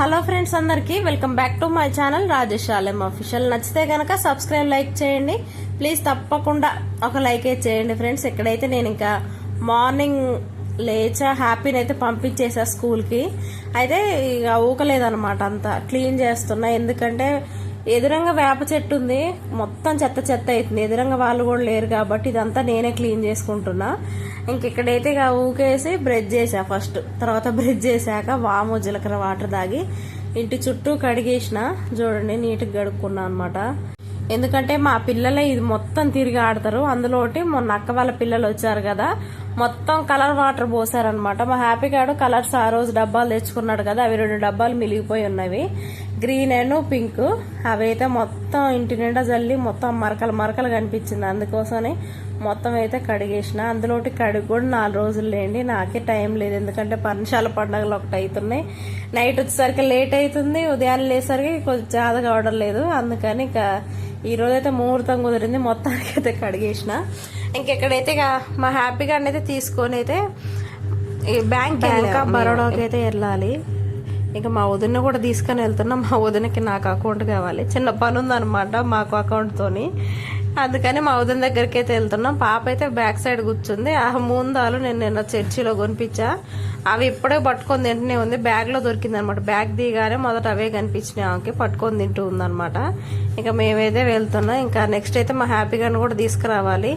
Hello friends అందరికి welcome back to my channel Rajesh Alem official. నచ్చితే కనుక subscribe like చేయండి. ప్లీజ్ తప్పకుండా ఒక లైక్ అయితే చేయండి ఫ్రెండ్స్. ఇక్కడైతే నేను ఇంకా మార్నింగ్ లేచా హ్యాపీని అయితే పంపించేసా స్కూల్కి. అయితే ఇక ఊకలేదనమాట అంతా. క్లీన్ చేస్తున్నా. ఎందుకంటే ఎదురంగా వేప చెట్టు ఉంది. మొత్తం చెత్త చెత్త అవుతుంది. ఎదురంగా వాళ్ళు కూడా లేరు కాబట్టి ఇదంతా నేనే క్లీన్ చేసుకుంటున్నా. ఇంక ఇక్కడైతే ఇక ఊకేసి బ్రెడ్ చేసా ఫస్ట్. తర్వాత బ్రెడ్ చేశాక వాము జీలకర్ర వాటర్ తాగి ఇంటి చుట్టూ కడిగేసిన చూడండి నీట్గా గడుక్కున్నా అనమాట ఎందుకంటే మా పిల్లలే ఇది మొత్తం తిరిగి ఆడతారు. అందులో ఒకటి మొన్న అక్క వాళ్ళ పిల్లలు వచ్చారు కదా మొత్తం కలర్ వాటర్ పోసారనమాట మా హ్యాపీ గాడు కలర్స్ ఆ రోజు డబ్బాలు తెచ్చుకున్నాడు కదా అవి రెండు డబ్బాలు మిలిగిపోయి ఉన్నవి. Green and pink. అవి అయితే మొత్తం ఇంటి నిండా జల్లి మొత్తం మరకలు మరకలు కనిపించింది. అందుకోసమే మొత్తం అయితే కడిగేసిన. అందులోటి కడిగి కూడా నాలుగు రోజులు లేండి. నాకే టైం లేదు. ఎందుకంటే పర్ణశాల పండగలు ఒకటి అవుతున్నాయి నైట్ వచ్చేసరికి లేట్ అవుతుంది. ఉదయాన్నే లేసరికి కొంచెం జాద కావడం లేదు. అందుకని ఇక ఈ రోజైతే ముహూర్తం కుదిరింది. మొత్తానికి అయితే కడిగేసిన. ఇంకెక్కడైతే ఇక మా హ్యాపీగా అయితే తీసుకొని అయితే ఈ బ్యాంక్ బ్యాంక్ ఆఫ్ బరోడాకి అయితే వెళ్ళాలి. ఇంకా మా వదిన కూడా తీసుకొని వెళ్తున్నా. మా వదినకి నాకు అకౌంట్ కావాలి. చిన్న పని ఉందన్నమాట మాకు అకౌంట్తోని అందుకని మా వదిన దగ్గరికి అయితే వెళ్తున్నాం. పాప అయితే బ్యాక్ సైడ్ కూర్చుంది. ఆ ముందాలు నేను నిన్న చర్చిలో కొనిపించా. అవి ఇప్పుడే పట్టుకొని తింటూనే ఉంది. బ్యాగ్లో దొరికింది అనమాట బ్యాగ్ దిగానే మొదట అవే కనిపించినాయి ఆమెకి. పట్టుకొని తింటూ ఉందన్నమాట. ఇంకా మేమైతే వెళ్తున్నాం. ఇంకా నెక్స్ట్ అయితే మా హ్యాపీగాను కూడా తీసుకురావాలి.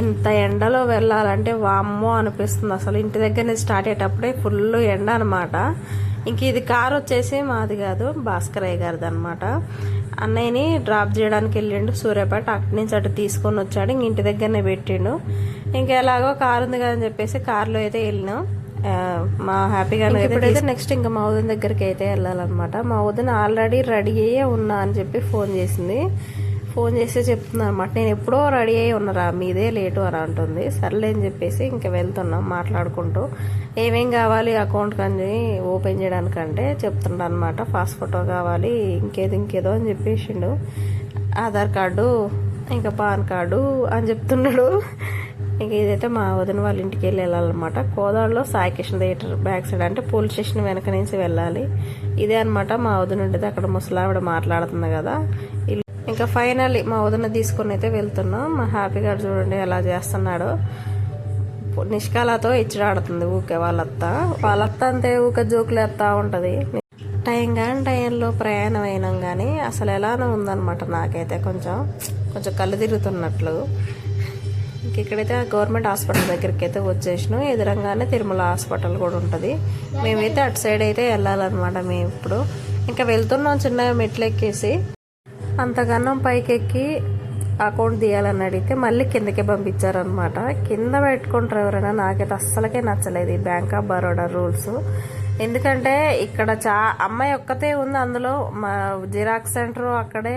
ఇంత ఎండలో వెళ్ళాలంటే వామ్మో అనిపిస్తుంది. అసలు ఇంటి దగ్గర నుంచి స్టార్ట్ అయ్యేటప్పుడే ఫుల్ ఎండ అనమాట ఇంక ఇది కార్ వచ్చేసి మాది కాదు భాస్కరయ్య గారిది అనమాట అన్నయ్యని డ్రాప్ చేయడానికి వెళ్ళిండు సూర్యాపేట అక్కడి నుంచి అటు తీసుకొని వచ్చాడు ఇంక ఇంటి దగ్గరనే పెట్టిండు. ఇంకా ఎలాగో కార్ ఉంది కదా అని చెప్పేసి కార్లో అయితే వెళ్ళినాం. మా హ్యాపీగా ఇప్పుడైతే నెక్స్ట్ ఇంకా మా వదిన దగ్గరికి అయితే వెళ్ళాలన్నమాట. మా వదిన ఆల్రెడీ రెడీ అయ్యే ఉన్నా అని చెప్పి ఫోన్ చేసింది. ఫోన్ చేసి చెప్తున్నాను అనమాట నేను ఎప్పుడో రెడీ అయ్యి ఉన్నారా మీదే లేటు అని అంటుంది. సర్లే అని చెప్పేసి ఇంకా వెళ్తున్నాం మాట్లాడుకుంటూ. ఏమేం కావాలి అకౌంట్ కానీ ఓపెన్ చేయడానికంటే చెప్తుండ అనమాట పాస్ ఫోటో కావాలి ఇంకేదో ఇంకేదో అని చెప్పేసిండు. ఆధార్ కార్డు ఇంకా పాన్ కార్డు అని చెప్తున్నాడు. ఇంక ఇదైతే మా వదిన వాళ్ళ ఇంటికి వెళ్ళి వెళ్ళాలన్నమాట. కోదాడలో సాయికృష్ణ థియేటర్ బ్యాక్ సైడ్ అంటే పోలీస్ స్టేషన్ వెనక నుంచి వెళ్ళాలి. ఇదే అనమాట మా వదిన ఉండేది అక్కడ ముసలావిడ మాట్లాడుతుంది కదా. ఇంకా ఫైనల్లీ మా వదిన తీసుకొని అయితే వెళ్తున్నాం. మా హ్యాపీ గారు చూడండి ఎలా చేస్తున్నాడో. నిష్కాలతో ఇచ్చిరాడుతుంది ఊకే వాళ్ళత్త. వాళ్ళత్త అంతే ఊక జోకులు వేస్తూ ఉంటుంది. టైం కానీ టైంలో ప్రయాణం అయినాం కానీ అసలు ఎలానో ఉందన్నమాట నాకైతే కొంచెం. కొంచెం కళ్ళు తిరుగుతున్నట్లు. ఇంక ఇక్కడైతే గవర్నమెంట్ హాస్పిటల్ దగ్గరికి అయితే వచ్చేసినాం. ఎదురంగానే తిరుమల హాస్పిటల్ కూడా ఉంటుంది. మేమైతే అటు సైడ్ అయితే వెళ్ళాలన్నమాట మేము ఇప్పుడు. ఇంకా వెళ్తున్నాం చిన్నగా మెట్లు ఎక్కేసి. అంతకన్నా పైకెక్కి అకౌంట్ తీయాలని అడిగితే మళ్ళీ కిందకే పంపించారనమాట కింద పెట్టుకుంటారు ఎవరైనా నాకైతే అస్సలకే నచ్చలేదు ఈ బ్యాంక్ ఆఫ్ బరోడా రూల్స్. ఎందుకంటే ఇక్కడ చా అమ్మాయి ఒక్కతే ఉంది అందులో. మా జిరాక్స్ సెంటర్ అక్కడే.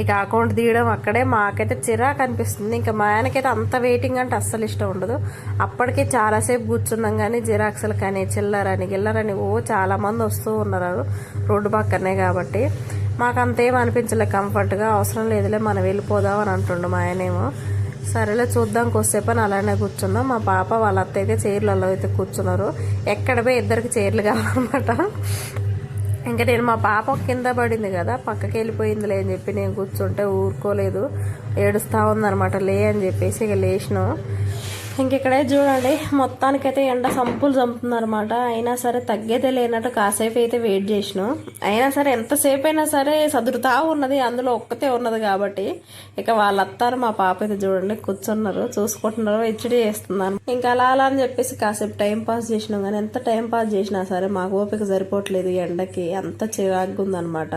ఇక అకౌంట్ తీయడం అక్కడే. మాకైతే చిరాకు అనిపిస్తుంది. ఇంకా మా ఆయనకైతే అంత వెయిటింగ్ అంటే అస్సలు ఇష్టం ఉండదు. అప్పటికే చాలాసేపు కూర్చున్నాం కానీ జిరాక్స్లు కానీ చిల్లరని గిల్లరని ఓ చాలామంది వస్తూ ఉన్నారు. రోడ్డు పక్కనే కాబట్టి. మాకు అనిపించలే కంఫర్ట్గా అవసరం లేదులే మనం వెళ్ళిపోదాం అని అంటుండు మా ఆయనేమో. సరేలే చూద్దాం కొద్దిసేపు అని అలానే కూర్చున్నాం. మా పాప వాళ్ళ అత్త అయితే చైర్లలో అయితే కూర్చున్నారు. ఎక్కడ పోయి ఇద్దరికి చైర్లు కావాలన్నమాట. ఇంకా నేను మా పాప కింద పడింది కదా పక్కకి వెళ్ళిపోయిందిలే అని చెప్పి నేను కూర్చుంటే ఊరుకోలేదు. ఏడుస్తా ఉందనమాట లే అని చెప్పేసి ఇక లేచినాం. ఇంకెక్కడే చూడండి మొత్తానికైతే ఎండ సంపులు చంపుతుందన్నమాట. అయినా సరే తగ్గేదే లేనట్టు కాసేపు అయితే వెయిట్ చేసినాం. అయినా సరే ఎంతసేపు అయినా సరే సదురుతా ఉన్నది అందులో ఒక్కతే ఉన్నది కాబట్టి. ఇక వాళ్ళ అత్తారు మా పాప అయితే చూడండి కూర్చున్నారు చూసుకుంటున్నారు హెచ్డి చేస్తున్నాను ఇంకా అలా అలా అని చెప్పేసి కాసేపు టైం పాస్ చేసినాం కానీ ఎంత టైం పాస్ చేసినా సరే మాకు ఓపిక సరిపోవట్లేదు ఎండకి. అంత చిరాగ్గా ఉందన్నమాట.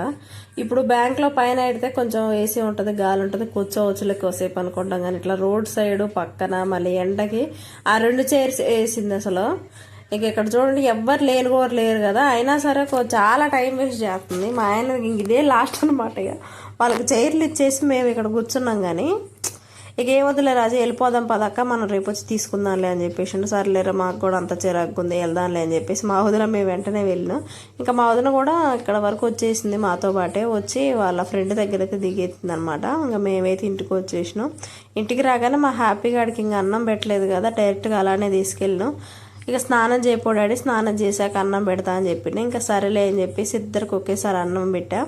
ఇప్పుడు బ్యాంక్లో పైన పెడితే కొంచెం ఏసీ ఉంటుంది గాలి ఉంటుంది కూర్చోవచ్చు లేకపోసేపు అనుకుంటాం కానీ ఇట్లా రోడ్ సైడ్ పక్కన మళ్ళీ ఎండకి ఆ రెండు చైర్స్ వేసింది అసలు. ఇక ఇక్కడ చూడండి ఎవ్వరు లేని కూడా లేరు కదా. అయినా సరే చాలా టైం వేస్ట్ చేస్తుంది. మా ఆయన ఇంక ఇదే లాస్ట్ అనమాట ఇక. వాళ్ళకి చైర్లు ఇచ్చేసి మేము ఇక్కడ కూర్చున్నాం కానీ. ఇక ఏమొద్దులే రాజు వెళ్ళిపోదాం పదక్క మనం రేపు వచ్చి తీసుకుందాంలే అని చెప్పేసి సర్లేరా మాకు కూడా అంత చిరాకుంది వెళ్దాంలే అని చెప్పేసి మా వదిన మేము వెంటనే వెళ్ళినాం. ఇంకా మా వదిన కూడా ఇక్కడ వరకు వచ్చేసింది మాతో పాటే వచ్చి వాళ్ళ ఫ్రెండ్ దగ్గర అయితే దిగేసింది అనమాట ఇంకా మేమైతే ఇంటికి వచ్చేసినాం. ఇంటికి రాగానే మా హ్యాపీ గాడికి ఇంకా అన్నం పెట్టలేదు కదా డైరెక్ట్గా అలానే తీసుకెళ్ళినాం. ఇక స్నానం చేయపోడాడి స్నానం చేశాక అన్నం పెడతా అని చెప్పిండు. ఇంకా సరేలే అని చెప్పేసి ఇద్దరికి ఒకేసారి అన్నం పెట్టా.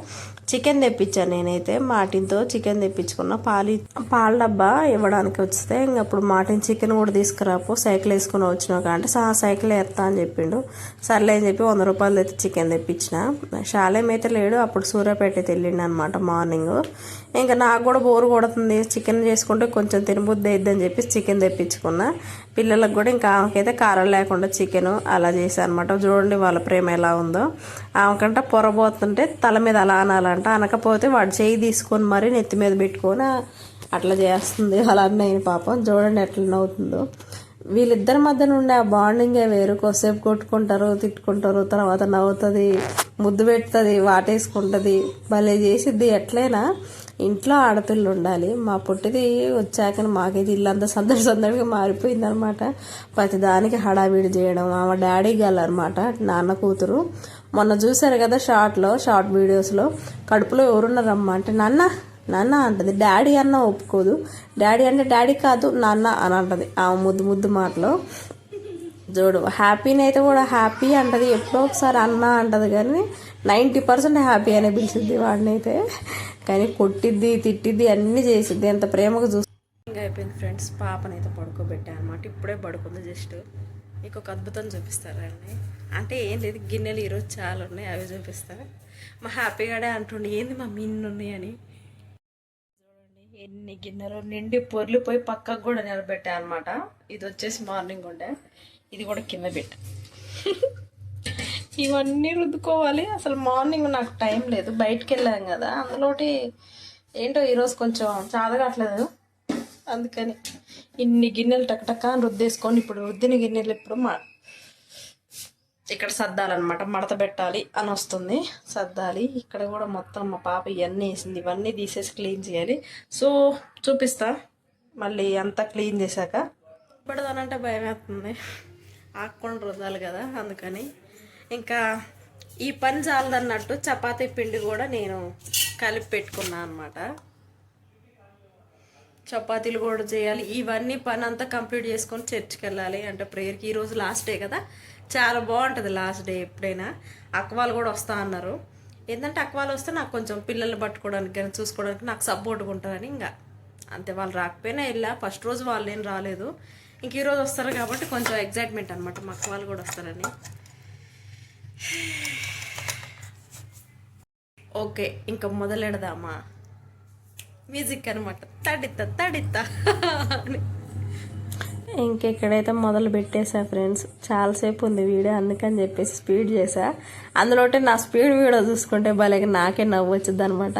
చికెన్ తెప్పించాను నేనైతే. మాటిన్తో చికెన్ తెప్పించుకున్న. పాలి పాల డబ్బా ఇవ్వడానికి వస్తే ఇంక అప్పుడు మాటిన్ చికెన్ కూడా తీసుకురాపో సైకిల్ వేసుకుని వచ్చినాక అంటే సా సైకిల్ వేస్తా అని చెప్పిండు. సర్లే అని చెప్పి వంద రూపాయలు అయితే చికెన్ తెప్పించిన. శాలేం అయితే లేడు. అప్పుడు సూర్యాపేట వెళ్ళిండు అనమాట మార్నింగ్. ఇంకా నాకు కూడా బోరు కొడుతుంది. చికెన్ చేసుకుంటే కొంచెం తినబుద్ది అయిద్దని చెప్పి చికెన్ తెప్పించుకున్నా. పిల్లలకు కూడా ఇంకా ఆమెకైతే కారం లేకుండా చికెన్ అలా చేశాను అనమాట చూడండి వాళ్ళ ప్రేమ ఎలా ఉందో. ఆమెకంట పొరబోతుంటే తల మీద అలా అనాలంట. అనకపోతే వాడు చేయి తీసుకొని మరీ నెత్తి మీద పెట్టుకొని అట్లా చేస్తుంది. అలా అన్నయ్య పాపం. చూడండి ఎట్లా నవ్వుతుందో. వీళ్ళిద్దరి మధ్యన ఉండే ఆ బాండింగే వేరు. కొద్దిసేపు కొట్టుకుంటారు తిట్టుకుంటారు తర్వాత నవ్వుతుంది ముద్దు పెడుతుంది వాటేసుకుంటుంది. భలే చేసిద్ది ఎట్లయినా. ఇంట్లో ఆడపిల్లలు ఉండాలి. మా పుట్టిది వచ్చాక మాకైతే ఇల్లంతా సందడి సందడిగా మారిపోయింది అనమాట హడావిడి చేయడం ఆమె డాడీ గల్ అనమాట నాన్న కూతురు. మొన్న చూశారు కదా షార్ట్లో షార్ట్ వీడియోస్లో కడుపులో ఎవరున్నారమ్మా అంటే నాన్న నాన్న అంటది. డాడీ అన్న ఒప్పుకోదు. డాడీ అంటే డాడీ కాదు నాన్న అని అంటది. ఆ ముద్దు ముద్దు మాటలో. చూడు హ్యాపీని అయితే కూడా హ్యాపీ అంటది. ఎప్పుడో ఒకసారి అన్న అంటది కానీ నైంటీ పర్సెంట్ హ్యాపీ అనే పిలిచింది వాడిని అయితే కానీ కొట్టిద్ది తిట్టిద్ది అన్నీ చేసిద్ది. ఎంత ప్రేమగా చూసి ఇంకా అయిపోయింది ఫ్రెండ్స్. పాపనైతే పడుకోబెట్టాను అనమాట ఇప్పుడే పడుకుంది జస్ట్. మీకు ఒక అద్భుతం చూపిస్తారండి అంటే ఏం లేదు గిన్నెలు ఈరోజు చాలా ఉన్నాయి అవి చూపిస్తారు మా హ్యాపీగాడే అంటుండే ఏంది మా మిన్ను ఉన్నాయని? చూడండి ఎన్ని గిన్నెలు నిండి పొర్లిపోయి పక్కకు కూడా నిలబెట్టా అనమాట ఇది వచ్చేసి మార్నింగ్ ఉండే. ఇది కూడా కింద పెట్టా. ఇవన్నీ రుద్దుకోవాలి. అసలు మార్నింగ్ నాకు టైం లేదు. బయటికి వెళ్ళాం కదా. అందులోటి ఏంటో ఈరోజు కొంచెం చాదగట్లేదు అందుకని ఇన్ని గిన్నెలు టక్ అని రుద్దేసుకొని ఇప్పుడు రుద్దిన గిన్నెలు ఇప్పుడు మా ఇక్కడ సర్దాలన్నమాట. మడత పెట్టాలి అని వస్తుంది. సర్దాలి. ఇక్కడ కూడా మొత్తం మా పాప ఇవన్నీ వేసింది. ఇవన్నీ తీసేసి క్లీన్ చేయాలి. సో చూపిస్తా. మళ్ళీ అంతా క్లీన్ చేశాక. పెడదానంటే భయం వేస్తుంది ఆకుండా రుద్దాలి కదా. అందుకని ఇంకా ఈ పని చాలదన్నట్టు చపాతీ పిండి కూడా నేను కలిపి పెట్టుకున్నాను అనమాట చపాతీలు కూడా చేయాలి. ఇవన్నీ పని అంతా కంప్లీట్ చేసుకొని చర్చికి వెళ్ళాలి అంటే ప్రేయర్కి ఈరోజు లాస్ట్ డే కదా. చాలా బాగుంటుంది లాస్ట్ డే ఎప్పుడైనా. అక్కవాళ్ళు కూడా వస్తా అన్నారు. ఏంటంటే అక్కవాళ్ళు వస్తే నాకు కొంచెం పిల్లల్ని పట్టుకోవడానికి కానీ చూసుకోవడానికి నాకు సపోర్ట్గా ఉంటుందని ఇంకా అంతే వాళ్ళు రాకపోయినా వెళ్ళా. ఫస్ట్ రోజు వాళ్ళు ఏం రాలేదు. ఇంక ఈరోజు వస్తారు కాబట్టి కొంచెం ఎగ్జైట్మెంట్ అనమాట మా అక్క వాళ్ళు కూడా వస్తారని. ఓకే ఇంకా మొదలెడదామా? మ్యూజిక్ అనమాట తడిత తడిత ఇంకెక్కడైతే మొదలు పెట్టేసా ఫ్రెండ్స్ చాలాసేపు ఉంది వీడియో అందుకని చెప్పేసి స్పీడ్ చేసా. అందులోటే నా స్పీడ్ వీడియో చూసుకుంటే భలేగా నాకే నవ్వు వచ్చింది అనమాట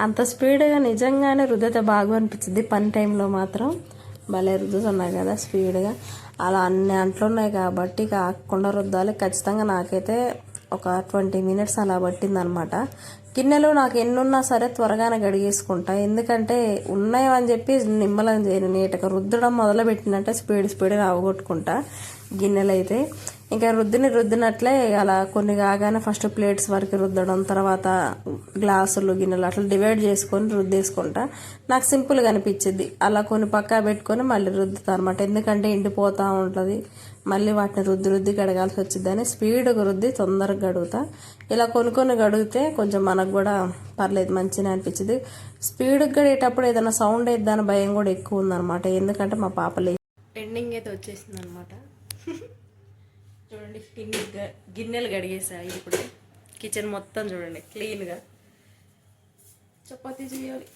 అంత స్పీడ్గా నిజంగానే రుద్దితే బాగా అనిపించింది పని టైంలో మాత్రం. భలే రుద్దుతున్నాయి కదా స్పీడ్గా అలా అన్ని అంట్లు ఉన్నాయి కాబట్టి కాకుండా రుద్దాలి. ఖచ్చితంగా నాకైతే ఒక ట్వంటీ మినిట్స్ అలా పట్టిందనమాట. గిన్నెలు నాకు ఎన్నున్నా సరే త్వరగానే గడిగేసుకుంటా ఎందుకంటే ఉన్నాయని చెప్పి నిమ్మలం చేయను. నీటగా రుద్దడం మొదలుపెట్టినట్టే స్పీడ్ స్పీడ్ అవగొట్టుకుంటా గిన్నెలు అయితే ఇంకా రుద్దిని రుద్దినట్లే అలా కొన్ని కాగానే ఫస్ట్ ప్లేట్స్ వరకు రుద్దడం తర్వాత గ్లాసులు గిన్నెలు అట్లా డివైడ్ చేసుకొని రుద్దేసుకుంటా. నాకు సింపుల్గా అనిపించింది. అలా కొన్ని పక్కా పెట్టుకొని మళ్ళీ రుద్దుతా అనమాట ఎందుకంటే ఎండిపోతూ ఉంటుంది. మళ్ళీ వాటిని రుద్ది రుద్ది గడగాల్సి వచ్చిందని స్పీడ్గా రుద్ది తొందరగా గడుగుతా ఇలా కొన్ని కొన్ని గడిగితే కొంచెం మనకు కూడా పర్లేదు మంచిగా అనిపించింది. స్పీడ్గా గడిగేటప్పుడు ఏదైనా సౌండ్ అయిద్దా భయం కూడా ఎక్కువ ఉందన్నమాట. ఎందుకంటే మా పాప ఎండింగ్ అయితే వచ్చేసింది అనమాట చూడండి గిన్నె గిన్నెలు కడిగేసాయి ఇప్పుడు. కిచెన్ మొత్తం చూడండి క్లీన్గా. చపాతీ చేయాలి.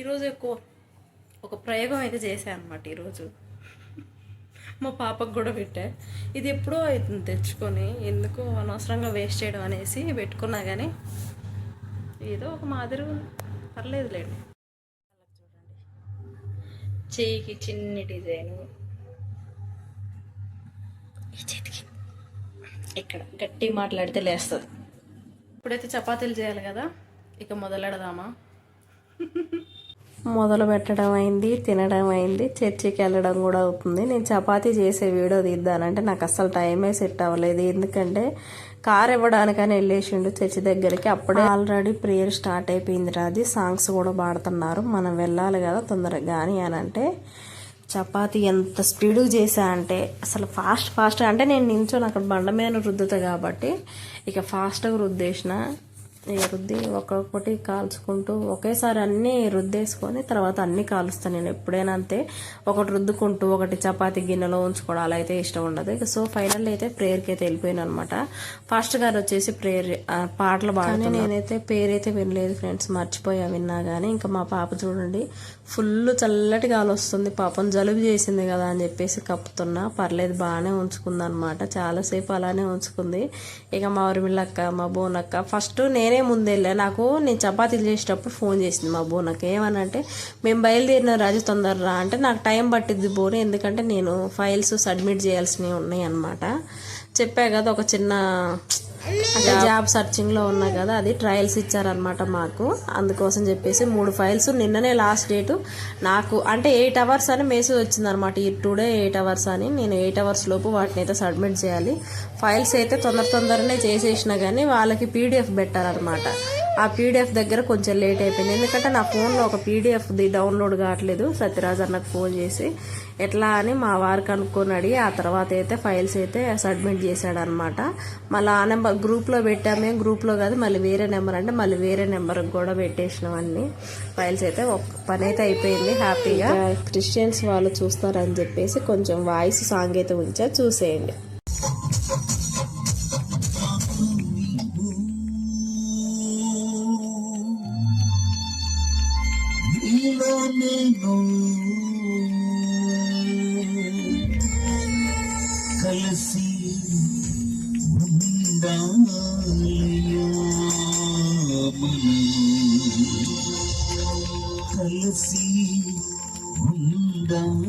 ఈరోజు ఎక్కువ ఒక ప్రయోగం అయితే చేశాను అనమాట ఈరోజు మా పాపకు కూడా పెట్టా. ఇది ఎప్పుడో అవుతుంది తెచ్చుకొని ఎందుకు అనవసరంగా వేస్ట్ చేయడం అనేసి పెట్టుకున్నా కానీ ఏదో ఒక మాదిరి పర్లేదులేండి. చూడండి చేయికి చిన్ని డిజైను. ఈ చేతికి. ఇక్కడ గట్టి మాట్లాడితే లేస్తుంది. ఇప్పుడైతే చపాతీలు చేయాలి కదా ఇక మొదలెడదామా? మొదలు పెట్టడం అయింది తినడం అయింది చర్చికి వెళ్ళడం కూడా అవుతుంది. నేను చపాతీ చేసే వీడియో తీద్దానంటే నాకు అసలు టైమే సెట్ అవ్వలేదు. ఎందుకంటే కార్ ఇవ్వడానికని వెళ్ళేసిండు చర్చి దగ్గరికి. అప్పుడే ఆల్రెడీ ప్రేయర్ స్టార్ట్ అయిపోయింది రాది సాంగ్స్ కూడా పాడుతున్నారు. మనం వెళ్ళాలి కదా తొందరగా కానీ అని అంటే చపాతి ఎంత స్పీడ్గా చేసా అంటే అసలు ఫాస్ట్ ఫాస్ట్ అంటే నేను నించొని అక్కడ బండ మీద రుద్దుతా కాబట్టి ఇక ఫాస్ట్గా రుద్దేసిన ఇక రుద్ది ఒక్కొక్కటి కాల్చుకుంటూ ఒకేసారి అన్నీ రుద్దేసుకొని తర్వాత అన్నీ కాలుస్తాను నేను ఎప్పుడైనా అంతే. ఒకటి రుద్దుకుంటూ ఒకటి చపాతి గిన్నెలో ఉంచుకోవడం అలా అయితే ఇష్టం ఉండదు. ఇక సో ఫైనల్ అయితే ప్రేయర్కి అయితే వెళ్ళిపోయాను అనమాట ఫాస్ట్ గారు వచ్చేసి ప్రేయర్ పాటలు బాగానే నేనైతే పేరు అయితే వినలేదు ఫ్రెండ్స్ మర్చిపోయా విన్నా కానీ ఇంకా మా పాప చూడండి ఫుల్ చల్లటి గాలి వస్తుంది. పాపం జలుబు చేసింది కదా అని చెప్పేసి కప్పుతున్నా. పర్లేదు బాగానే ఉంచుకుంది అనమాట చాలాసేపు అలానే ఉంచుకుంది. ఇక మా ఉరిమిళ్ళక్క మా బోనక్క ఫస్ట్ నేనే ముందెళ్ళా నాకు నేను చపాతీలు చేసేటప్పుడు ఫోన్ చేసింది మా బోనక్క. ఏమనంటే మేము బయలుదేరిన రాజు తొందరరా. అంటే నాకు టైం పట్టిద్ది బోని ఎందుకంటే నేను ఫైల్స్ సబ్మిట్ చేయాల్సినవి ఉన్నాయి అనమాట చెప్పా కదా ఒక చిన్న అంటే జాబ్ సర్చింగ్లో ఉన్నా కదా అది ట్రయల్స్ ఇచ్చారనమాట మాకు. అందుకోసం చెప్పేసి మూడు ఫైల్స్. నిన్ననే లాస్ట్ డేటు. నాకు అంటే ఎయిట్ అవర్స్ అని మెసేజ్ వచ్చిందనమాట ఈ టుడే ఎయిట్ అవర్స్ అని. నేను ఎయిట్ అవర్స్ లోపు వాటిని అయితే సబ్మిట్ చేయాలి. ఫైల్స్ అయితే తొందర తొందరనే చేసేసిన కానీ వాళ్ళకి పీడిఎఫ్ పెట్టారనమాట ఆ పీడిఎఫ్ దగ్గర కొంచెం లేట్ అయిపోయింది. ఎందుకంటే నా ఫోన్లో ఒక పీడిఎఫ్ది డౌన్లోడ్ కావట్లేదు. సత్యరాజ్ అన్నకు ఫోన్ చేసి ఎట్లా? అని మా వారికి కనుక్కొని అడిగి ఆ తర్వాత అయితే ఫైల్స్ అయితే సబ్మిట్ చేశాడనమాట మళ్ళీ ఆ నెంబర్ గ్రూప్లో పెట్టామే గ్రూప్లో కాదు మళ్ళీ వేరే నెంబర్ అంటే మళ్ళీ వేరే నెంబర్కి కూడా పెట్టేసినాం ఫైల్స్ అయితే ఒక పని అయితే అయిపోయింది హ్యాపీగా క్రిస్టియన్స్ వాళ్ళు చూస్తారని చెప్పేసి కొంచెం వాయిస్ సాంగ్ అయితే ఉంచా చూసేయండి. నీలో నేను కలిసి కలిసి ఉండాలయ్యా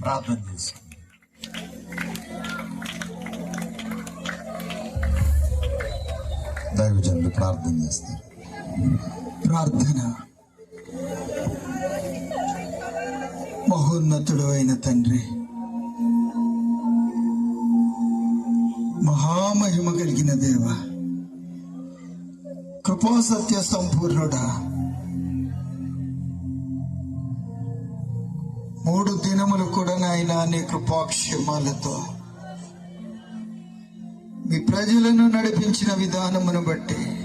ప్రార్థన చేసుకో ప్రార్థన చేస్తారు. ప్రార్థన. మహోన్నతుడు అయిన తండ్రి మహామహిమ కలిగిన దేవ కృపాసత్య సంపూర్ణుడా మూడు దినములు కూడా నాయన నీ కృపాక్షేమాలతో మీ ప్రజలను నడిపించిన విధానమును బట్టి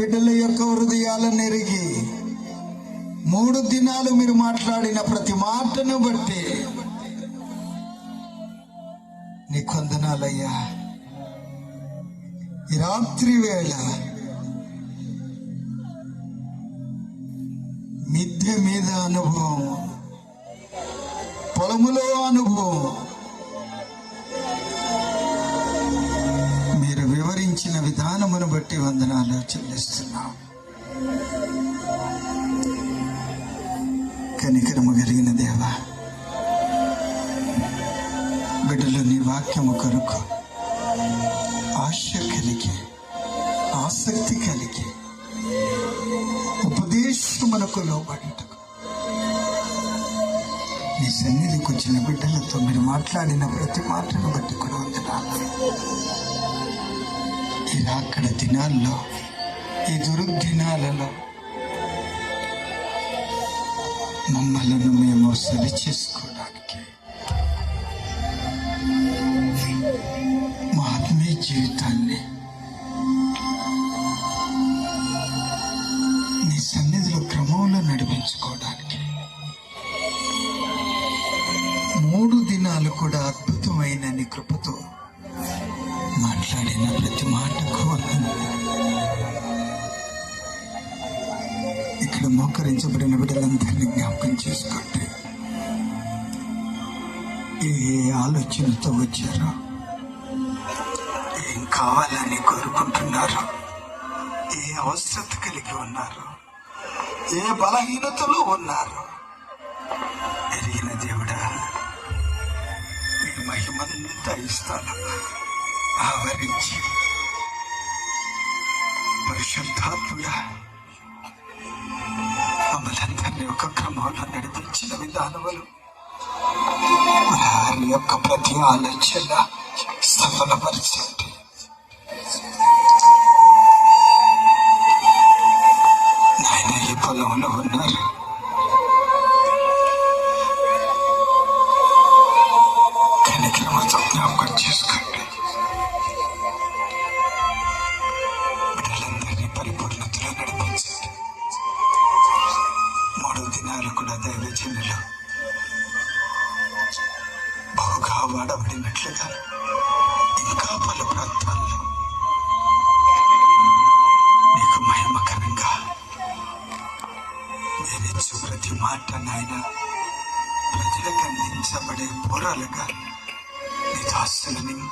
బిడ్డల యొక్క హృదయాలను ఎరిగి మూడు దినాలు మీరు మాట్లాడిన ప్రతి మాటను బట్టి నీ కొందనాలయ్యా. ఈ రాత్రి వేళ మిద్దె మీద అనుభవం పొలములో అనుభవం బట్టి వందనాలు చెల్లిస్తున్నాం. కనికరము కలిగిన దేవ బిడ్డలు నీ వాక్యము కొరకు ఆశ కలిగి ఆసక్తి కలిగి ఉపదేశమునకు లోబడుటకు నీ సన్నిధికి వచ్చిన బిడ్డలతో మీరు మాట్లాడిన ప్రతి మాటను బట్టి కూడా వందనాలు. రాకడ దినాల్లో ఈ దుర్దినాలలో మమ్మలను మేము సరి చేసుకోవడానికి మా ఆత్మీయ జీవితాన్ని ఆలోచనతో వచ్చారు? ఏం కావాలని కోరుకుంటున్నారు? ఏ అవసరత కలిగి ఉన్నారు? ఏ బలహీనతలో ఉన్నారు? ఎరిగిన దేవుడా మీ మహిమంతా ఇస్తాను. ఆవరించి. పరిశుద్ధాత్ముడా మమ్మల్ని ఒక క్రమంలో నడిపించిన విధానములు. వారి యొక్క ప్రతి ఆలోచన సఫలపరచండి నాయన ఈ పొలంలో ఉన్నారు.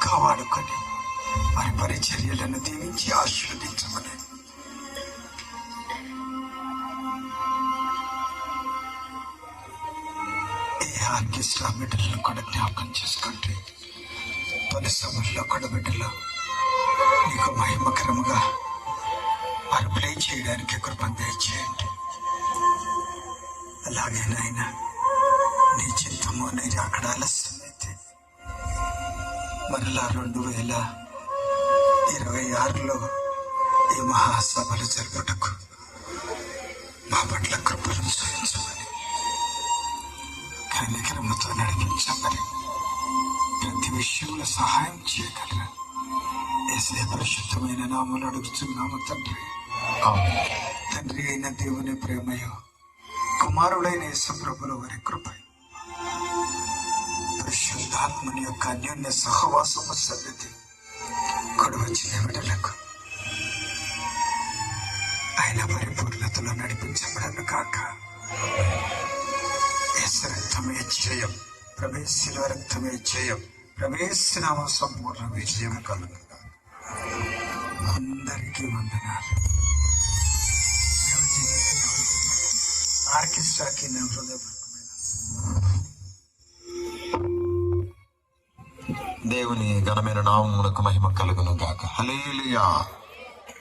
ఇంకా వాడుకొని వారి పరిచర్యలను దీవించి ఆశీర్వదించమని. ఆర్కెస్ట్రా బిడ్డలను కూడా జ్ఞాపకం చేసుకుంటే తొలి సమయంలో కూడా బిడ్డలు నీకు మహిమకరముగా వారు ప్లే చేయడానికి కృపం దయచేయండి. అలాగే నాయన నీ చిత్తము అనేది అక్కడ ఆలస్యం మరలా రెండు వేల ఇరవై ఆరులో ఈ మహాసభలు జరుపుటకు మా పట్ల కృపను చూపించమని కనికరముతో నడిపించమని ప్రతి విషయంలో సహాయం చేయగలరా? ఏసే పరిశుద్ధమైన నామలు అడుగుతున్నాము తండ్రి. తండ్రి అయిన దేవుని ప్రేమయో కుమారుడైన యేసుప్రభుల వారి కృప పరిశుద్ధాత్మని యొక్క అన్యోన్య సహవాసము సన్నిధి. కొడవచ్చిన విడలకు ఆయన పరిపూర్ణతలో నడిపించబడను కాక. రక్తమే జయం. ప్రవేశిల రక్తమే జయం. ప్రవేశనామ సంపూర్ణ విజయం కలుగు అందరికీ వందనాలు. ఆర్కెస్ట్రాకి నా హృదయపూర్వకమైన దేవుని ఘనమైన నామమునకు మహిమ కలుగును గాక హలేలుయా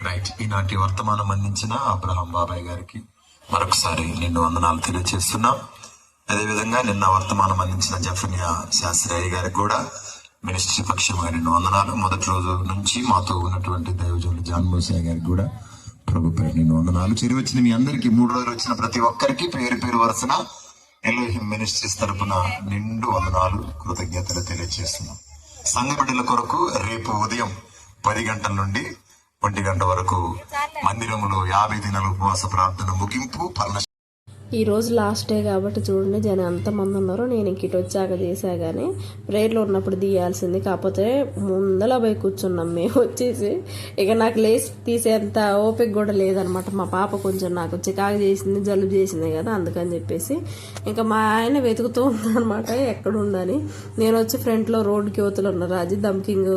రైట్. ఈనాటి వర్తమానం అందించిన అబ్రహాం బాబాయ్ గారికి మరొకసారి నిన్ను వందనాలు తెలియజేస్తున్నాం అదేవిధంగా నిన్న వర్తమానం అందించిన జఫనియా శాస్త్రి అయ్య గారికి కూడా మినిస్ట్రీ పక్షంగా నిన్ను వందనాలు. మొదటి రోజు నుంచి మాతో ఉన్నటువంటి దైవజనులు జాన్ మోసయ్య గారికి కూడా ప్రభు పేరు నిన్ను వందనాలు. చెరి వచ్చిన మీ అందరికీ మూడు రోజులు వచ్చిన ప్రతి ఒక్కరికి పేరు పేరు వరుసన ఎలోహిం మినిస్ట్రీస్ తరపున నిండు వందనాలు కృతజ్ఞతలు తెలియజేస్తున్నాం సంఘ బిడ్డల కొరకు రేపు ఉదయం పది గంటల నుండి ఒంటి గంట వరకు మందిరంలో యాభై దినాల ఉపవాస ప్రార్థన ముగింపు పర్ణ ఈ రోజు లాస్ట్ డే కాబట్టి చూడండి జనం ఎంతమంది ఉన్నారో నేను ఇంక ఇటు వచ్చాక చేసా కానీ ప్రేయర్లో ఉన్నప్పుడు తీయాల్సింది. కాకపోతే ముందల పోయి కూర్చున్నాం మేము వచ్చేసి. ఇక నాకు లేచి తీసేంత ఓపిక కూడా లేదనమాట. మా పాప కొంచెం నాకు చికాకు చేసింది జలుబు చేసింది కదా అందుకని చెప్పేసి. ఇంకా మా ఆయన వెతుకుతూ ఉన్నారనమాట ఎక్కడుందని నేను వచ్చి ఫ్రంట్లో రోడ్డుకి యువతలు ఉన్న రాజు దంకింగ్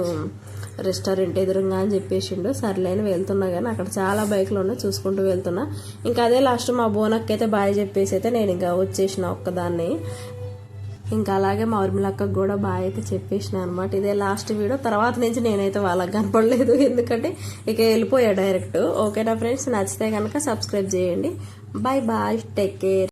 రెస్టారెంట్ ఎదురుగా అని చెప్పేసిండు. సర్లేని వెళ్తున్నా కానీ అక్కడ చాలా బైక్లు ఉన్నాయి చూసుకుంటూ వెళ్తున్నా. ఇంకా అదే లాస్ట్ మా బోనక్కి అయితే బాయ్ చెప్పేసి అయితే నేను ఇంకా వచ్చేసిన ఒక్కదాన్ని. ఇంకా అలాగే మా ఉర్మిలక్కకు కూడా బాగా అయితే చెప్పేసిన అనమాట ఇదే లాస్ట్ వీడియో తర్వాత నుంచి నేనైతే వాళ్ళకి కనపడలేదు. ఎందుకంటే ఇక వెళ్ళిపోయా డైరెక్ట్ ఓకేనా ఫ్రెండ్స్ నచ్చితే కనుక సబ్స్క్రైబ్ చేయండి. Bye bye take care